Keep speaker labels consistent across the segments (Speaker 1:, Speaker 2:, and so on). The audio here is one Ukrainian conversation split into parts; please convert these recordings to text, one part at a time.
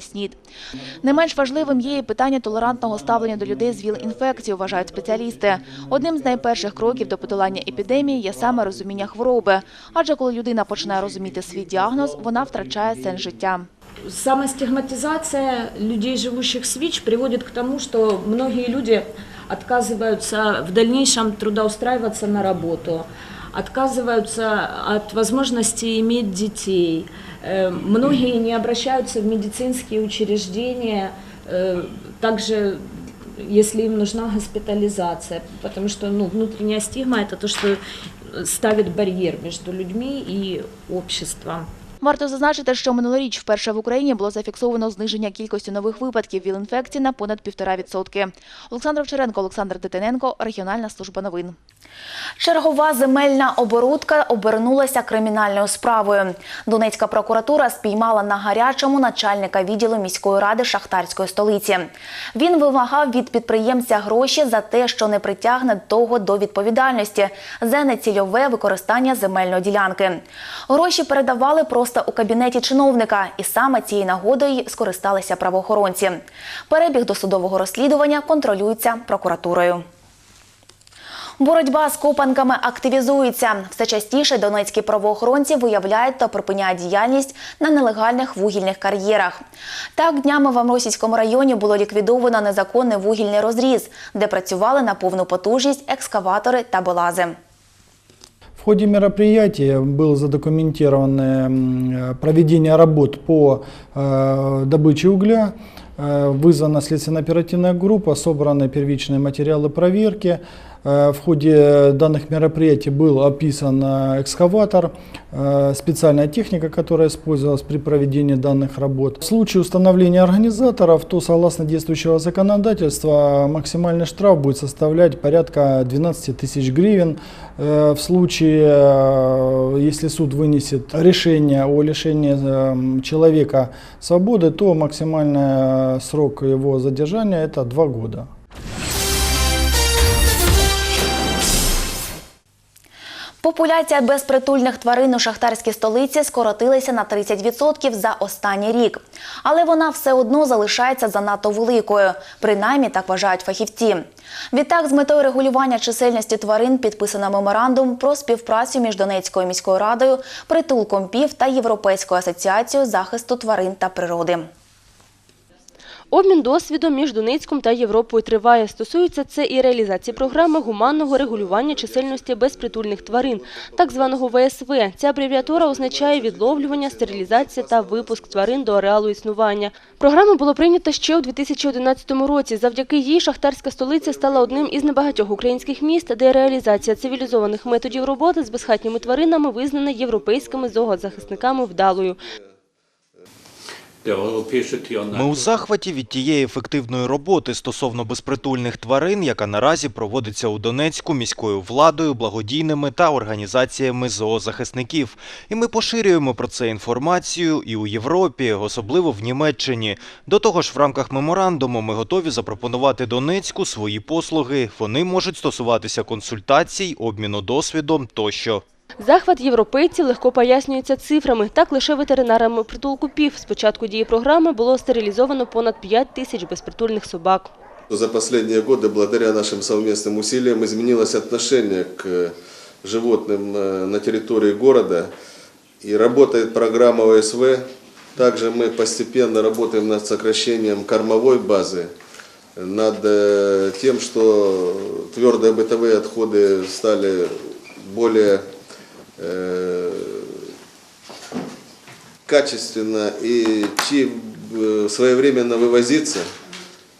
Speaker 1: Снід. Не менш важливим є і питання толерантного ставлення до людей з ВІЛ-інфекцією, вважають спеціалісти. Одним з найперших кроків до подолання епідемії є саме розуміння хвороби. Адже коли людина починає розуміти свій діагноз, вона втрачає сенс життя.
Speaker 2: Самостигматизация людей, живущих с ВИЧ, приводит к тому, что многие люди отказываются в дальнейшем трудоустраиваться на работу, отказываются от возможности иметь детей. Э, Многие не обращаются в медицинские учреждения, э, также если им нужна госпитализация, потому что ну, внутренняя стигма – это то, что ставит барьер между людьми и обществом.
Speaker 1: Варто зазначити, що минулоріч вперше в Україні було зафіксовано зниження кількості нових випадків ВІЛ-інфекції на понад півтора відсотки. Олександр Овчаренко, Олександр Дитиненко, Регіональна служба новин. Чергова земельна оборудка обернулася кримінальною справою. Донецька прокуратура спіймала на гарячому начальника відділу міської ради шахтарської столиці. Він вимагав від підприємця гроші за те, що не притягне того до відповідальності за нецільове використання земельної ділянки. Гроші передавали просто у кабінеті чиновника, і саме цією нагодою скористалися правоохоронці. Перебіг досудового розслідування контролюється прокуратурою. Боротьба з копанками активізується. Все частіше донецькі правоохоронці виявляють та припиняють діяльність на нелегальних вугільних кар'єрах. Так, днями в Амросійському районі було ліквідовано незаконний вугільний розріз, де працювали на повну потужність екскаватори та белази.
Speaker 3: В ходе мероприятия было задокументировано м, проведение работ по э, добыче угля, Э, вызвана следственно-оперативная группа, собраны первичные материалы проверки. Э, В ходе данных мероприятий был описан э, экскаватор, э, специальная техника, которая использовалась при проведении данных работ. В случае установления организаторов, то согласно действующего законодательства максимальный штраф будет составлять порядка 12 тысяч гривен. В случае, если суд вынесет решение о лишении человека свободы, то максимальный срок его задержания это 2 года.
Speaker 1: Популяція безпритульних тварин у шахтарській столиці скоротилася на 30% за останній рік. Але вона все одно залишається занадто великою. Принаймні так вважають фахівці. Відтак, з метою регулювання чисельності тварин підписано меморандум про співпрацю між Донецькою міською радою, притулком ПІВ та Європейською асоціацією захисту тварин та природи.
Speaker 4: Обмін досвідом між Донецьком та Європою триває. Стосується це і реалізації програми гуманного регулювання чисельності безпритульних тварин, так званого ВСВ. Ця абревіатура означає відловлювання, стерилізація та випуск тварин до ареалу існування. Програма була прийнята ще у 2011 році. Завдяки їй шахтарська столиця стала одним із небагатьох українських міст, де реалізація цивілізованих методів роботи з безхатніми тваринами визнана європейськими зоозахисниками вдалою.
Speaker 5: Ми у захваті від тієї ефективної роботи стосовно безпритульних тварин, яка наразі проводиться у Донецьку міською владою, благодійними та організаціями зоозахисників. І ми поширюємо про це інформацію і у Європі, особливо в Німеччині. До того ж, в рамках меморандуму ми готові запропонувати Донецьку свої послуги. Вони можуть стосуватися консультацій, обміну досвідом тощо.
Speaker 4: Захват європейців легко пояснюється цифрами. Так, лише ветеринарами притулку ПІВ з початку дії програми було стерилізовано понад 5 тисяч безпритульних собак.
Speaker 6: За последние годы, благодаря нашим совместным усилиям, изменилось отношение к э, животным э, на территории города. И работает программа ОСВ. Также мы постепенно работаем над сокращением кормовой базы, над э, тем, что твердые бытовые отходы стали более э, качественно и чи- э, своевременно вывозиться.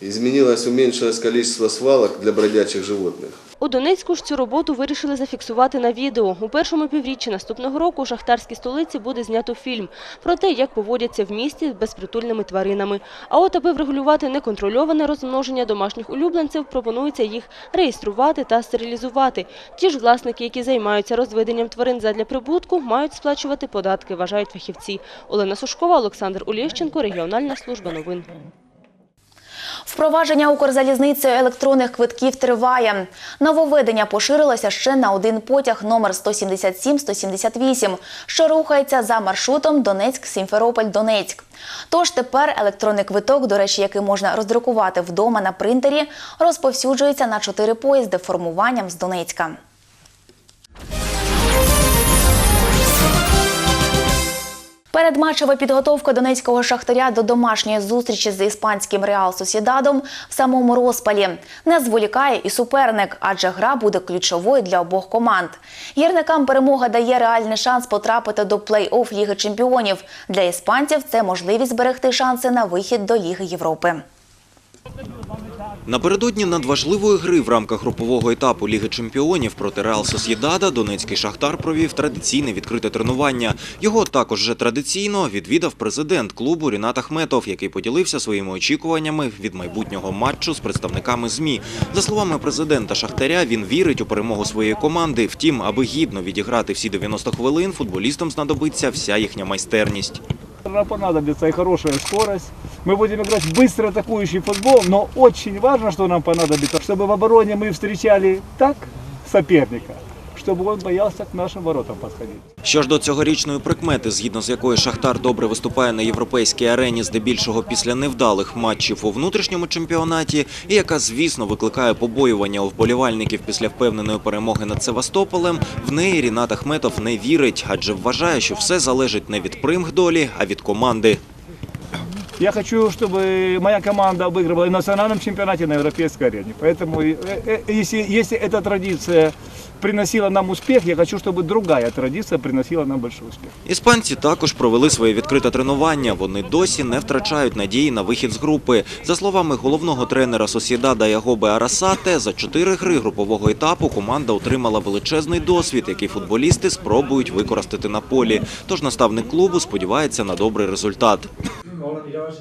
Speaker 6: Изменилось, уменьшилось количество свалок для бродячих животных.
Speaker 4: У Донецьку ж цю роботу вирішили зафіксувати на відео. У першому півріччі наступного року у шахтарській столиці буде знято фільм про те, як поводяться в місті з безпритульними тваринами. А от аби врегулювати неконтрольоване розмноження домашніх улюбленців, пропонується їх реєструвати та стерилізувати. Ті ж власники, які займаються розведенням тварин задля прибутку, мають сплачувати податки, вважають фахівці. Олена Сушкова, Олександр Улєщенко, Регіональна служба новин.
Speaker 1: Впровадження Укрзалізницею електронних квитків триває. Нововведення поширилося ще на один потяг номер 177-178, що рухається за маршрутом Донецьк-Сімферополь-Донецьк. Тож тепер електронний квиток, до речі, який можна роздрукувати вдома на принтері, розповсюджується на чотири поїзди формуванням з Донецька. Передматчева підготовка донецького шахтаря до домашньої зустрічі з іспанським Реал Сосідадом в самому розпалі. Не зволікає і суперник, адже гра буде ключовою для обох команд. Гірникам перемога дає реальний шанс потрапити до плей-офф Ліги Чемпіонів. Для іспанців це можливість зберегти шанси на вихід до Ліги Європи.
Speaker 5: Напередодні надважливої гри в рамках групового етапу Ліги чемпіонів проти Реал Сосєдада Донецький Шахтар провів традиційне відкрите тренування. Його також вже традиційно відвідав президент клубу Рінат Ахметов, який поділився своїми очікуваннями від майбутнього матчу з представниками ЗМІ. За словами президента Шахтаря, він вірить у перемогу своєї команди. Втім, аби гідно відіграти всі 90 хвилин, футболістам знадобиться вся їхня майстерність.
Speaker 7: Нам понадобится и хорошая скорость. Мы будем играть в быстро атакующий футбол, но очень важно, что нам понадобится, чтобы в обороне мы встречали так соперника, чтобы он боялся к нашим воротам подходить.
Speaker 5: Що ж до цьогорічної прикмети, згідно з якою Шахтар добре виступає на європейській арені, здебільшого після невдалих матчів у внутрішньому чемпіонаті, і яка, звісно, викликає побоювання у вболівальників після впевненої перемоги над Севастополем, в неї Рінат Ахметов не вірить, адже вважає, що все залежить не від примх долі, а від команди.
Speaker 7: Я хочу, чтобы моя команда обыгрывала и в национальном чемпионате, и на европейской арене. Поэтому, э, э, если, если эта традиция приносила нам успех, я хочу, чтобы другая традиция приносила нам большой успех.
Speaker 5: Іспанці також провели своє відкрите тренування. Вони досі не втрачають надії на вихід з групи. За словами головного тренера Сосідада Ягоби Арасате, за чотири гри групового етапу команда отримала величезний досвід, який футболісти спробують використати на полі. Тож наставник клубу сподівається на добрий результат.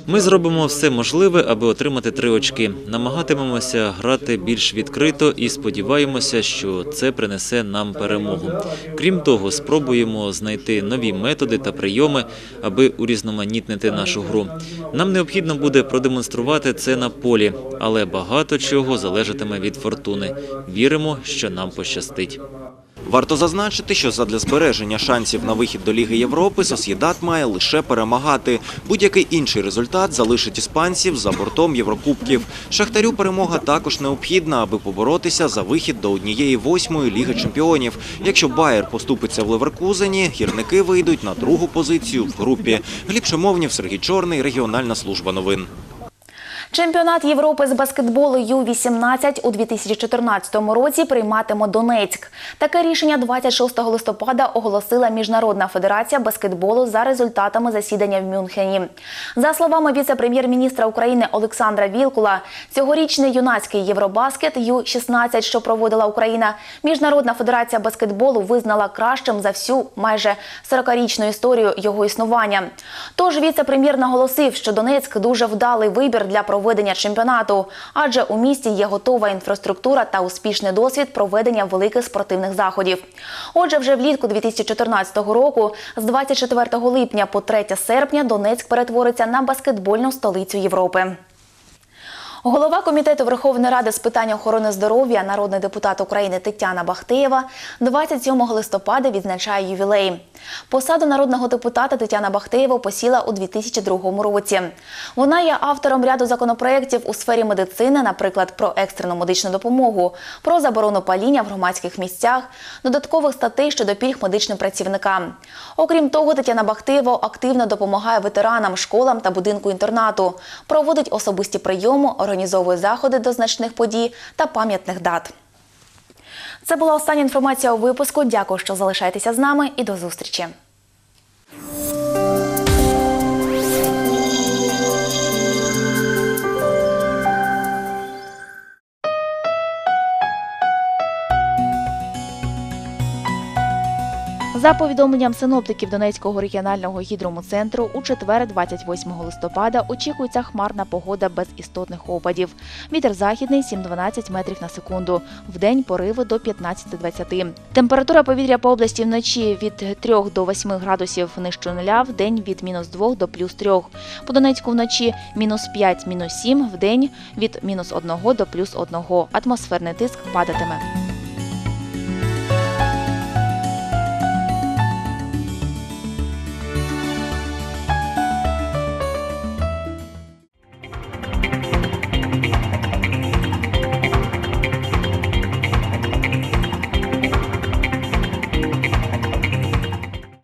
Speaker 8: Ми зробимо все можливе, аби отримати три очки. Намагатимемося грати більш відкрито і сподіваємося, що це принесе нам перемогу. Крім того, спробуємо знайти нові методи та прийоми, аби урізноманітнити нашу гру. Нам необхідно буде продемонструвати це на полі, але багато чого залежатиме від фортуни. Віримо, що нам пощастить.
Speaker 5: Варто зазначити, що задля збереження шансів на вихід до Ліги Європи Сосєдат має лише перемагати. Будь-який інший результат залишить іспанців за бортом Єврокубків. Шахтарю перемога також необхідна, аби поборотися за вихід до однієї восьмої Ліги Чемпіонів. Якщо Байер поступиться в Леверкузені, гірники вийдуть на другу позицію в групі. Гліб Шимовнів, Сергій Чорний, регіональна служба новин.
Speaker 1: Чемпіонат Європи з баскетболу Ю-18 у 2014 році прийматиме Донецьк. Таке рішення 26 листопада оголосила Міжнародна федерація баскетболу за результатами засідання в Мюнхені. За словами віце-прем'єр-міністра України Олександра Вілкула, цьогорічний юнацький Євробаскет Ю-16, що проводила Україна, Міжнародна федерація баскетболу визнала кращим за всю майже 40-річну історію його існування. Тож віце-прем'єр наголосив, що Донецьк дуже вдалий вибір для проведення чемпіонату, адже у місті є готова інфраструктура та успішний досвід проведення великих спортивних заходів. Отже, вже влітку 2014 року, з 24 липня по 3 серпня, Донецьк перетвориться на баскетбольну столицю Європи. Голова комітету Верховної Ради з питань охорони здоров'я, народний депутат України Тетяна Бахтеєва 27 листопада відзначає ювілей. Посаду народного депутата Тетяна Бахтеєва посіла у 2002 році. Вона є автором ряду законопроєктів у сфері медицини, наприклад, про екстрену медичну допомогу, про заборону паління в громадських місцях, додаткових статей щодо пільг медичним працівникам. Окрім того, Тетяна Бахтеєва активно допомагає ветеранам, школам та будинку інтернату, проводить особисті прийоми, організовує заходи до значних подій та пам'ятних дат. Це була остання інформація у випуску. Дякую, що залишаєтеся з нами і до зустрічі. За повідомленням синоптиків Донецького регіонального гідромцентру, у четвер, 28 листопада, очікується хмарна погода без істотних опадів. Вітер західний 7-12 метрів на секунду. Вдень пориви до 15-20. Температура повітря по області вночі від 3 до 8 градусів нижче нуля, вдень від мінус 2 до плюс 3. По Донецьку вночі мінус 5, мінус 7, вдень від мінус 1 до плюс 1. Атмосферний тиск падатиме.